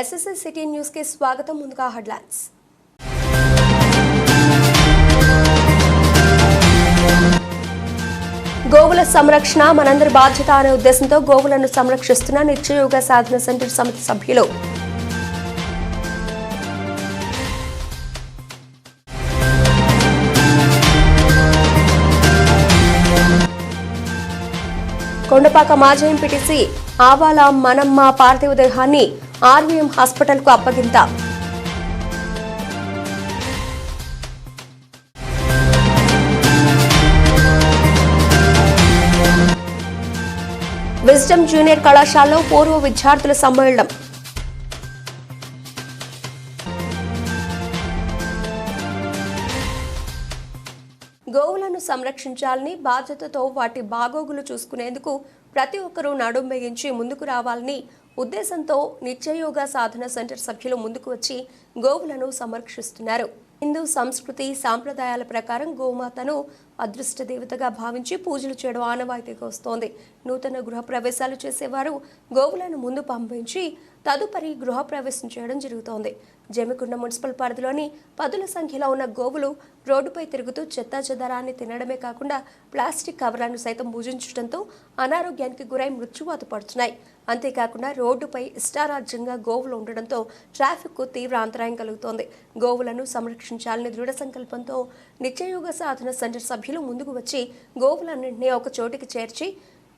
SSL city న్యూస్కి స్వాగతం ముందుగా హెడ్లైన్స్. గోవుల సంరక్షణ మనందరి బాధ్యత అనే ఉద్దేశంతో గోవులను సంరక్షిస్తున్న నిత్యయోగ సాధన సెంటర్ సమితి సభ్యులు. కొండపాక మాజీ ఎంపీటీసీ ఆవాల మనమ్మ పార్థివ దేహాన్ని ఆర్వీఎం హాస్పిటల్కు అప్పగింత. విజ్డమ్ జూనియర్ కళాశాలలో పూర్వ విద్యార్థుల సమ్మేళనం. గోవులను సంరక్షించాలని బాధ్యతతో వాటి బాగోగులు చూసుకునేందుకు ప్రతి ఒక్కరూ నడుం బిగించి ముందుకు రావాలని ఉద్దేశంతో నిత్యయోగ సాధన సెంటర్ సభ్యులు ముందుకు వచ్చి గోవులను సంరక్షిస్తున్నారు. హిందూ సంస్కృతి సాంప్రదాయాల ప్రకారం గోమాతను అదృష్ట దేవతగా భావించి పూజలు చేయడం ఆనవాయితీగా వస్తోంది. నూతన గృహప్రవేశాలు చేసేవారు గోవులను ముందు పంపించి తదుపరి గృహప్రవేశం చేయడం జరుగుతోంది. జమికుండ మున్సిపల్ పరిధిలోని పదుల సంఖ్యలో ఉన్న గోవులు రోడ్డుపై తిరుగుతూ చెత్తా చెదారాన్ని తినడమే కాకుండా ప్లాస్టిక్ కవర్లను సైతం భుజించడంతో అనారోగ్యానికి గురై మృత్యువాత పడుతున్నాయి. అంతేకాకుండా రోడ్డుపై ఇష్టారాజ్యంగా గోవులు ఉండడంతో ట్రాఫిక్కు తీవ్ర అంతరాయం కలుగుతోంది. గోవులను సంరక్షించాలని దృఢ సంకల్పంతో నిత్యయోగ సాధన సెంటర్ సభ్యులు ముందుకు వచ్చి గోవులన్నింటినీ ఒక చోటికి చేర్చి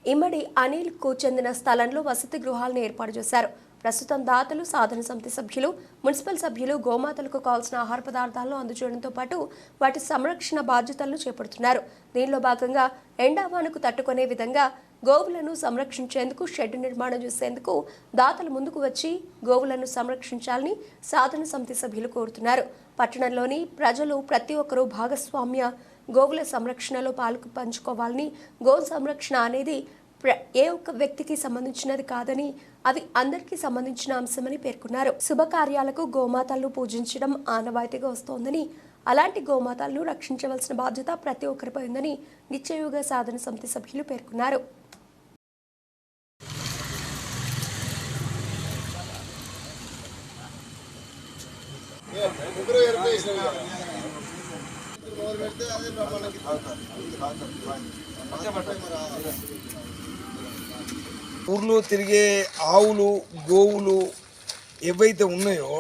ఇమ్మడి అనిల్కు చెందిన స్థలంలో వసతి గృహాలను ఏర్పాటు చేశారు. ప్రస్తుతం దాతలు సాధన సమితి సభ్యులు మున్సిపల్ సభ్యులు గోమాతలకు కావాల్సిన ఆహార పదార్థాలను అందజేయడంతో పాటు వాటి సంరక్షణ బాధ్యతలను చేపడుతున్నారు. దీనిలో భాగంగా ఎండావానకు తట్టుకునే విధంగా గోవులను సంరక్షించేందుకు షెడ్ నిర్మాణం చేసేందుకు దాతలు ముందుకు వచ్చి గోవులను సంరక్షించాలని సాధన సమితి సభ్యులు కోరుతున్నారు. పట్టణంలోని ప్రజలు ప్రతి ఒక్కరూ భాగస్వామ్య గోవుల సంరక్షణలో పాలు పంచుకోవాలని గో సంరక్షణ అనేది ఏ ఒక్క వ్యక్తికి సంబంధించినది కాదని అవి అందరికీ సంబంధించిన అంశమని పేర్కొన్నారు. శుభకార్యాలకు గోమాతలను పూజించడం ఆనవాయితీగా వస్తోందని అలాంటి గోమాతలను రక్షించవలసిన బాధ్యత ప్రతి ఒక్కరిపై ఉందని నిత్యయోగ సాధన సమితి సభ్యులు పేర్కొన్నారు. ఊర్లో తిరిగే ఆవులు గోవులు ఏవైతే ఉన్నాయో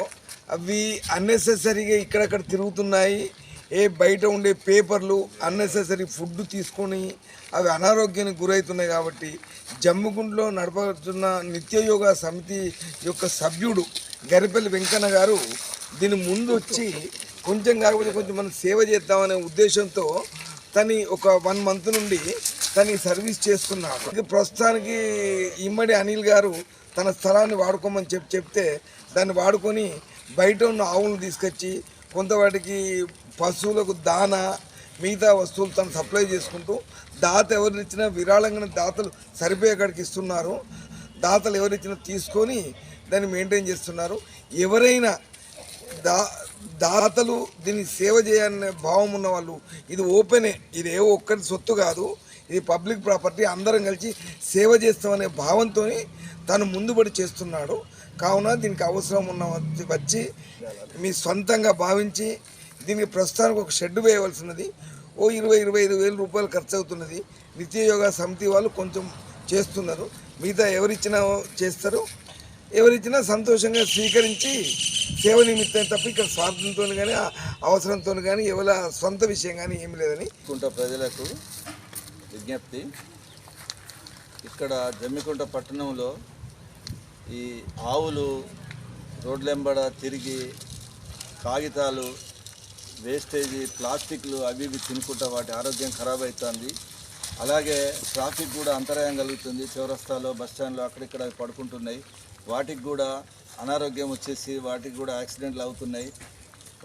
అవి అన్నెసెసరీగా ఇక్కడక్కడ తిరుగుతున్నాయి. ఏ బయట ఉండే పేపర్లు అన్నెసెసరీ ఫుడ్ తీసుకొని అవి అనారోగ్యానికి గురవుతున్నాయి కాబట్టి జమ్ముగుండ్లో నడపడుతున్న నిత్యయోగ సమితి యొక్క సభ్యుడు గరిపల్లి వెంకన్న గారు దీని ముందు వచ్చి కొంచెం కాకపోతే కొంచెం మనం సేవ చేద్దామనే ఉద్దేశంతో తని ఒక వన్ మంత్ నుండి తను సర్వీస్ చేస్తున్నాడు ప్రస్తుతానికి ఇమ్మడి అనిల్ గారు తన స్థలాన్ని వాడుకోమని చెప్పి చెప్తే దాన్ని వాడుకొని బయట ఉన్న ఆవులను తీసుకొచ్చి కొంత వాటికి పశువులకు దాన మిగతా వస్తువులు తను సప్లై చేసుకుంటూ దాత ఎవరినిచ్చినా విరాళంగా దాతలు సరిపోయేకాడికి ఇస్తున్నారు. దాతలు ఎవరిచ్చినా తీసుకొని దాన్ని మెయింటైన్ చేస్తున్నారు. ఎవరైనా దా దాతలు దీన్ని సేవ చేయాలనే భావం ఉన్న వాళ్ళు ఇది ఓపెనే ఇది ఏ ఒక్కరి సొత్తు కాదు. ఇది పబ్లిక్ ప్రాపర్టీ అందరం కలిసి సేవ చేస్తామనే భావంతో తను ముందుబడి చేస్తున్నాడు. కావున దీనికి అవసరం ఉన్న వచ్చి- వచ్చి మీ సొంతంగా భావించి దీనికి ప్రస్తుతానికి ఒక షెడ్ వేయవలసినది. ఓ ఇరవై ఇరవై ఐదు వేల రూపాయలు ఖర్చు అవుతున్నది. నిత్యయోగ సమితి వాళ్ళు కొంచెం చేస్తున్నారు. మిగతా ఎవరిచ్చినా చేస్తారు. ఎవరిచ్చినా సంతోషంగా స్వీకరించి సేవ నిమిత్తం తప్ప ఇక్కడ స్వార్థంతో కానీ అవసరంతో కానీ ఎవరి సొంత విషయం కానీ ఏమి లేదని కుంట ప్రజలకు విజ్ఞప్తి. ఇక్కడ జమ్మికుంట పట్టణంలో ఈ ఆవులు రోడ్లెంబడ తిరిగి కాగితాలు వేస్టేజీ ప్లాస్టిక్లు అవి ఇవి తినుకుంటా వాటి ఆరోగ్యం ఖరాబ్ అవుతుంది అలాగే ట్రాఫిక్ కూడా అంతరాయం కలుగుతుంది. చౌరస్తాలో బస్ స్టాండ్లో అక్కడిక్కడ అవి పడుకుంటున్నాయి. వాటికి కూడా అనారోగ్యం వచ్చేసి వాటికి కూడా యాక్సిడెంట్లు అవుతున్నాయి.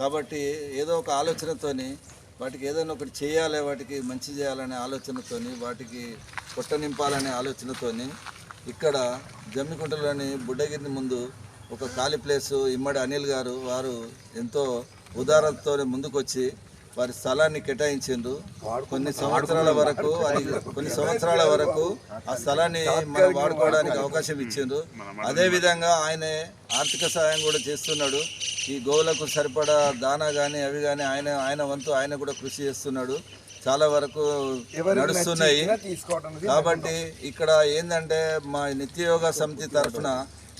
కాబట్టి ఏదో ఒక ఆలోచనతోని వాటికి ఏదైనా ఒకటి చేయాలి వాటికి మంచి చేయాలనే ఆలోచనతోని వాటికి పొట్ట నింపాలనే ఆలోచనతోని ఇక్కడ జమ్మికుంటలోని బుడ్డగిరిని ముందు ఒక ఖాళీ ప్లేసు ఇమ్మడి అనిల్ గారు వారు ఎంతో ఉదారతతో ముందుకొచ్చి వారి స్థలాన్ని కేటాయించిండ్రు. కొన్ని సంవత్సరాల వరకు అది కొన్ని సంవత్సరాల వరకు ఆ స్థలాన్ని మనం వాడుకోవడానికి అవకాశం ఇచ్చిండ్రు. అదేవిధంగా ఆయన ఆర్థిక సహాయం కూడా చేస్తున్నాడు. ఈ గోవులకు సరిపడా దానా కానీ అవి కానీ ఆయన ఆయన వంతు ఆయన కూడా కృషి చేస్తున్నాడు. చాలా వరకు నడుస్తున్నాయి. కాబట్టి ఇక్కడ ఏంటంటే మా నిత్యయోగ సమితి తరఫున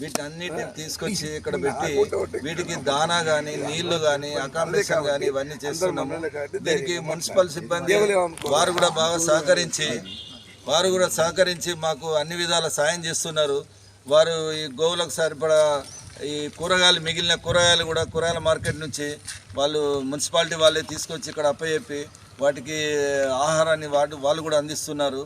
వీటన్నిటిని తీసుకొచ్చి ఇక్కడ పెట్టి వీటికి దానా కానీ నీళ్ళు కానీ అకామిడేషన్ కానీ ఇవన్నీ చేస్తున్నాము. దీనికి మున్సిపల్ సిబ్బంది వారు కూడా బాగా సహకరించి వారు కూడా సహకరించి మాకు అన్ని విధాల సాయం చేస్తున్నారు. వారు ఈ గోవులకు సరిపడా ఈ కూరగాయలు మిగిలిన కూరగాయలు కూడా కూరగాయల మార్కెట్ నుంచి వాళ్ళు మున్సిపాలిటీ వాళ్ళే తీసుకొచ్చి ఇక్కడ అప్పచెప్పి వాటికి ఆహారాన్ని వాటి వాళ్ళు కూడా అందిస్తున్నారు.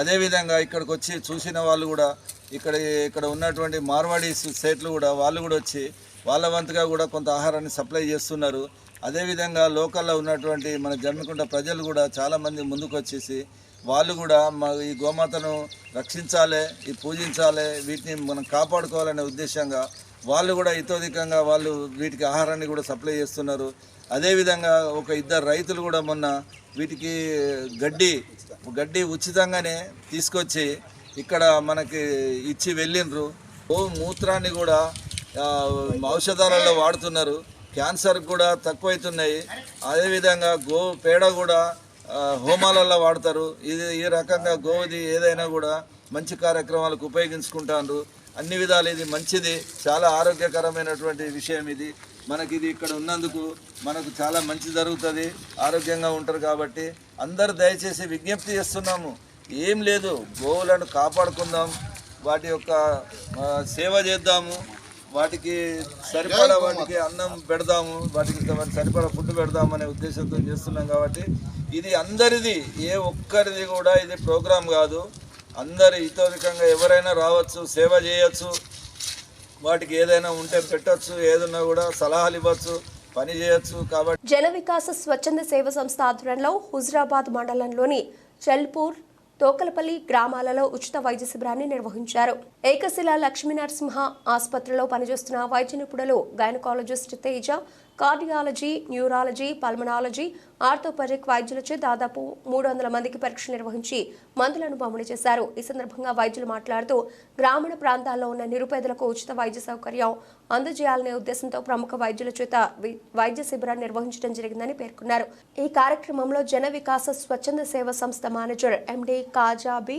అదేవిధంగా ఇక్కడికి వచ్చి చూసిన వాళ్ళు కూడా ఇక్కడ ఇక్కడ ఉన్నటువంటి మార్వాడి సేట్లు కూడా వాళ్ళు కూడా వచ్చి వాళ్ళ వంతుగా కూడా కొంత ఆహారాన్ని సప్లై చేస్తున్నారు. అదేవిధంగా లోకల్లో ఉన్నటువంటి మన జమ్మికుంట ప్రజలు కూడా చాలామంది ముందుకు వచ్చేసి వాళ్ళు కూడా మా ఈ గోమాతను రక్షించాలి ఈ పూజించాలి వీటిని మనం కాపాడుకోవాలనే ఉద్దేశంగా వాళ్ళు కూడా ఇతోధికంగా వాళ్ళు వీటికి ఆహారాన్ని కూడా సప్లై చేస్తున్నారు. అదేవిధంగా ఒక ఇద్దరు రైతులు కూడా మొన్న వీటికి గడ్డి గడ్డి ఉచితంగానే తీసుకొచ్చి ఇక్కడ మనకి ఇచ్చి వెళ్ళిండ్రు. ఓ మూత్రాన్ని కూడా ఔషధాలలో వాడుతున్నారు. క్యాన్సర్ కూడా తక్కువైతున్నాయి. అదేవిధంగా గో పేడ కూడా హోమాలలో వాడతారు. ఇది ఈ రకంగా గోవుది ఏదైనా కూడా మంచి కార్యక్రమాలకు ఉపయోగించుకుంటారు అన్ని విధాలు ఇది మంచిది. చాలా ఆరోగ్యకరమైనటువంటి విషయం ఇది. మనకి ఇది ఇక్కడ ఉన్నందుకు మనకు చాలా మంచి జరుగుతుంది. ఆరోగ్యంగా ఉంటారు కాబట్టి అందరు దయచేసి విజ్ఞప్తి చేస్తున్నాము. ఏం లేదు గోవులను కాపాడుకుందాం వాటి యొక్క సేవ చేద్దాము వాటికి సరిపడా వాటికి అన్నం పెడదాము వాటికి సరిపడా ఫుడ్ పెడదాం అనే ఉద్దేశంతో చేస్తున్నాం కాబట్టి ఇది అందరిది ఏ ఒక్కరిది కూడా ఇది ప్రోగ్రాం కాదు. అందరు ఇతోధికంగా ఎవరైనా రావచ్చు సేవ చేయొచ్చు. వాటికి ఏదైనా ఉంటే పెట్టచ్చు ఏదన్నా కూడా సలహాలు ఇవ్వచ్చు పని చేయొచ్చు కాబట్టి. జన వికాస స్వచ్ఛంద సేవ సంస్థ ఆధ్వర్యంలో హుజరాబాద్ మండలంలోని చల్పూర్ తోకలపల్లి గ్రామాలలో ఉచిత వైద్య శిబిరాన్ని నిర్వహించారు. ఏకశిల లక్ష్మీనరసింహ ఆసుపత్రిలో పనిచేస్తున్న వైద్య నిపుణులు gynaecologist Teja cardiology neurology pulmonology orthopaedic వైద్యులచే దాదాపు మూడు వందల మందికి పరీక్షలు నిర్వహించి మందులను పంపిణీ చేశారు. ఈ సందర్భంగా వైద్యులు మాట్లాడుతూ గ్రామీణ ప్రాంతాల్లో ఉన్న నిరుపేదలకు ఉచిత వైద్య సౌకర్యం అందజేయాలనే ఉద్దేశంతో ప్రముఖ వైద్యుల చేత వైద్య శిబిరాన్ని నిర్వహించడం జరిగిందని పేర్కొన్నారు. ఈ కార్యక్రమంలో జన వికాస స్వచ్ఛంద సేవ సంస్థ manager MD Kajabi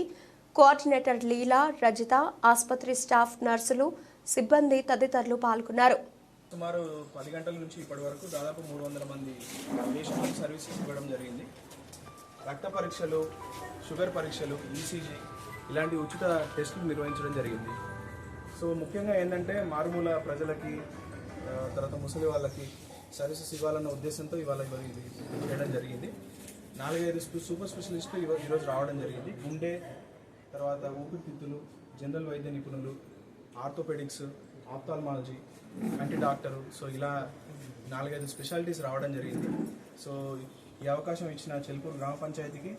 coordinator Leela Rajitha ఆసుపత్రి స్టాఫ్ నర్సులు సిబ్బంది తదితరులు పాల్గొన్నారు. సుమారు పది గంటల నుంచి ఇప్పటి వరకు దాదాపు మూడు వందల మంది నేషనల్ సర్వీసెస్ ఇవ్వడం జరిగింది. రక్త పరీక్షలు షుగర్ పరీక్షలు ఈసీజీ ఇలాంటి ఉచిత టెస్టులు నిర్వహించడం జరిగింది. సో ముఖ్యంగా ఏంటంటే మారుమూల ప్రజలకి తర్వాత ముసలి వాళ్ళకి సర్వీసెస్ ఇవ్వాలన్న ఉద్దేశంతో ఇవాళ ఇవాళ ఇది చేయడం జరిగింది. నాలుగైదు సూపర్ స్పెషలిస్టులు ఇవ- ఈరోజు రావడం జరిగింది. గుండె తర్వాత ఊపిరితిత్తులు జనరల్ వైద్య నిపుణులు ఆర్థోపెడిక్స్ ఆప్థాల్మాలజీ కంటి డాక్టరు సో ఇలా నాలుగైదు స్పెషాలిటీస్ రావడం జరిగింది. సో ఈ అవకాశం ఇచ్చిన చెల్పూరు గ్రామ పంచాయతీకి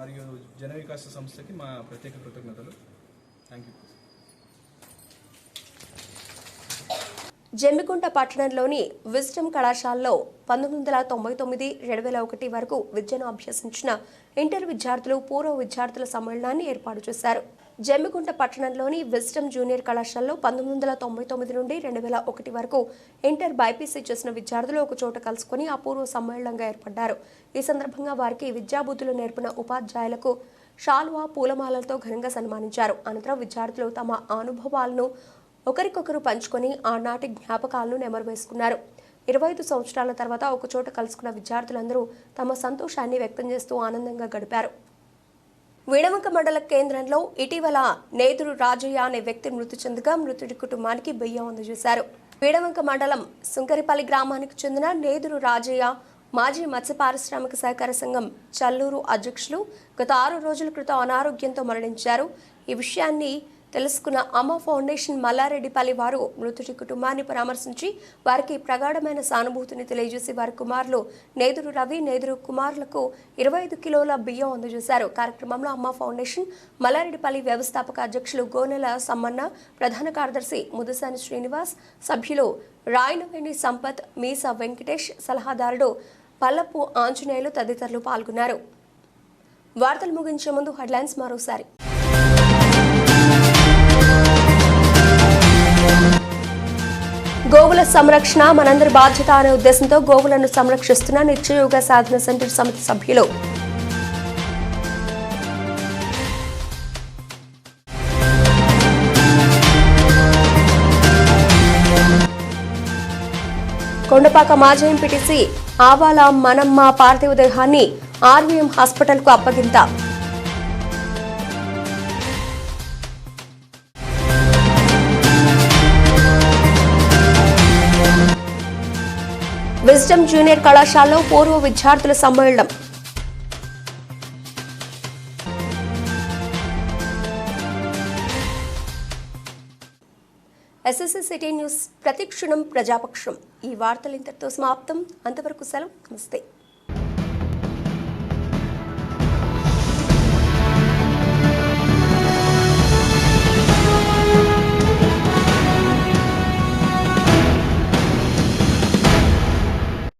మరియు జన వికాస సంస్థకి మా ప్రత్యేక కృతజ్ఞతలు. థ్యాంక్ యూ జమ్మికుంట పట్టణంలోని విజ్డమ్ కళాశాలలో పంతొమ్మిది వందల తొంభై తొమ్మిది రెండు వేల ఒకటి వరకు విద్యను అభ్యసించిన ఇంటర్ విద్యార్థులు పూర్వ విద్యార్థుల సమ్మేళనాన్ని ఏర్పాటు చేశారు. జమ్మిగుంట పట్టణంలోని విజ్డమ్ జూనియర్ కళాశాలలో పంతొమ్మిది వందల తొంభై తొమ్మిది నుండి రెండు వేల ఒకటి వరకు ఇంటర్ బైపీసీ చేసిన విద్యార్థులు ఒక చోట కలుసుకొని అపూర్వ సమ్మేళనంగా ఏర్పడ్డారు. ఈ సందర్భంగా వారికి విద్యాబుద్ధులు నేర్పిన ఉపాధ్యాయులకు షాల్వా పూలమాలలతో ఘనంగా సన్మానించారు. అనంతరం విద్యార్థులు తమ అనుభవాలను ఒకరికొకరు పంచుకొని ఆనాటి జ్ఞాపకాలను నెమరు వేసుకున్నారు ఇరవై ఐదు సంవత్సరాల తర్వాత ఒకచోట కలుసుకున్న విద్యార్థులందరూ తమ సంతోషాన్ని వ్యక్తం చేస్తూ ఆనందంగా గడిపారు. విడవంక మండల కేంద్రంలో ఇటీవల నేదురు రాజయ్య అనే వ్యక్తి మృతి చెందగా మృతుడి కుటుంబానికి బియ్యం అందజేశారు. విడవంక మండలం సుంకరిపల్లి గ్రామానికి చెందిన నేదురు రాజయ్య మాజీ మత్స్య పారిశ్రామిక సహకార సంఘం చల్లూరు అధ్యక్షులు గత ఆరు రోజుల క్రితం అనారోగ్యంతో మరణించారు. ఈ విషయాన్ని తెలుసుకున్న అమ్మ ఫౌండేషన్ మల్లారెడ్డిపల్లి వారు మృతుడి కుటుంబాన్ని పరామర్శించి వారికి ప్రగాఢమైన సానుభూతిని తెలియజేసి వారి కుమారులు నేదురు రవి నేదురు కుమారులకు ఇరవై ఐదు కిలోల బియ్యం అందజేశారు. కార్యక్రమంలో అమ్మ ఫౌండేషన్ మల్లారెడ్డిపల్లి వ్యవస్థాపక అధ్యక్షులు గోనెల సమ్మన్న ప్రధాన కార్యదర్శి ముదుసాని శ్రీనివాస్ సభ్యులు రాయనవేణి సంపత్ మీసా వెంకటేష్ సలహాదారుడు పల్లపు ఆంజనేయులు తదితరులు పాల్గొన్నారు. వార్తలు ముగించే ముందు హెడ్లైన్స్ మరోసారి. గోవుల సంరక్షణ మనందరి బాధ్యత అనే ఉద్దేశంతో గోవులను సంరక్షిస్తున్న నిత్యయోగ సాధన సెంటర్ సమితి సభ్యులు. కొండపాక మాజీ ఎంపీటీసీ ఆవాల మనమ్మ పార్థివ దేహాన్ని ఆర్వీఎం హాస్పిటల్కు అప్పగింత. విజ్డమ్ జూనియర్ కళాశాలలో పూర్వ విద్యార్థుల సమ్మేళనం. ఎస్ఎస్సీ సిటీ న్యూస్ ప్రతిక్షణం ప్రజాపక్షం. ఈ వార్తలు ఇంతటితో సమాప్తం. అంతవరకు సెలవు. నమస్తే.